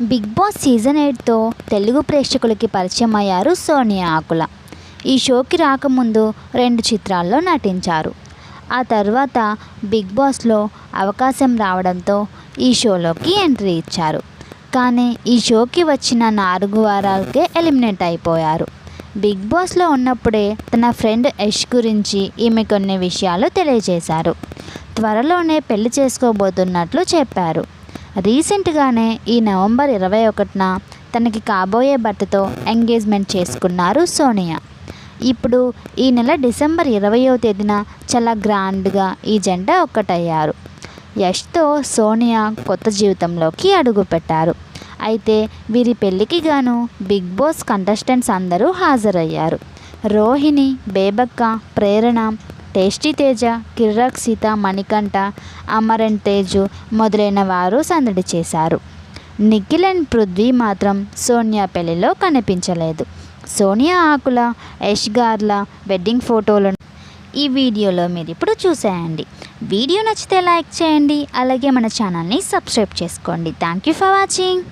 Big boss season ఎయిట్తో తెలుగు ప్రేక్షకులకి పరిచయం అయ్యారు సోనియా ఆకుల. ఈ షోకి రాకముందు రెండు చిత్రాల్లో నటించారు. ఆ తర్వాత బిగ్ బాస్లో అవకాశం రావడంతో ఈ షోలోకి ఎంట్రీ ఇచ్చారు. కానీ ఈ షోకి వచ్చిన నాలుగు వారాలకే ఎలిమినేట్ అయిపోయారు. బిగ్ బాస్లో ఉన్నప్పుడే తన ఫ్రెండ్ యష్ గురించి ఈమె కొన్ని విషయాలు తెలియజేశారు. త్వరలోనే పెళ్ళి చేసుకోబోతున్నట్లు చెప్పారు. రీసెంట్గానే ఈ నవంబర్ ఇరవై ఒకటిన తనకి కాబోయే భర్తతో ఎంగేజ్మెంట్ చేసుకున్నారు సోనియా. ఇప్పుడు ఈ నెల డిసెంబర్ ఇరవయో తేదీన చాలా గ్రాండ్గా ఈ జంట ఒక్కటయ్యారు. యష్తో సోనియా కొత్త జీవితంలోకి అడుగుపెట్టారు. అయితే వీరి పెళ్ళికి గాను బిగ్ బాస్ కంటెస్టెంట్స్ అందరూ హాజరయ్యారు. రోహిణి బేబక్క ప్రేరణ టేస్టీ తేజ కిర్రక్ సీత మణికంఠ అమరన్ తేజు మొదలైన వారు సందడి చేశారు. నిఖిల్ అండ్ పృథ్వీ మాత్రం సోనియా పెళ్ళిలో కనిపించలేదు. సోనియా ఆకుల యష్ గార్ల వెడ్డింగ్ ఫోటోలను ఈ వీడియోలో మీరు ఇప్పుడు చూసేయండి. వీడియో నచ్చితే లైక్ చేయండి అలాగే మన ఛానల్ని సబ్స్క్రైబ్ చేసుకోండి. Thank you for watching.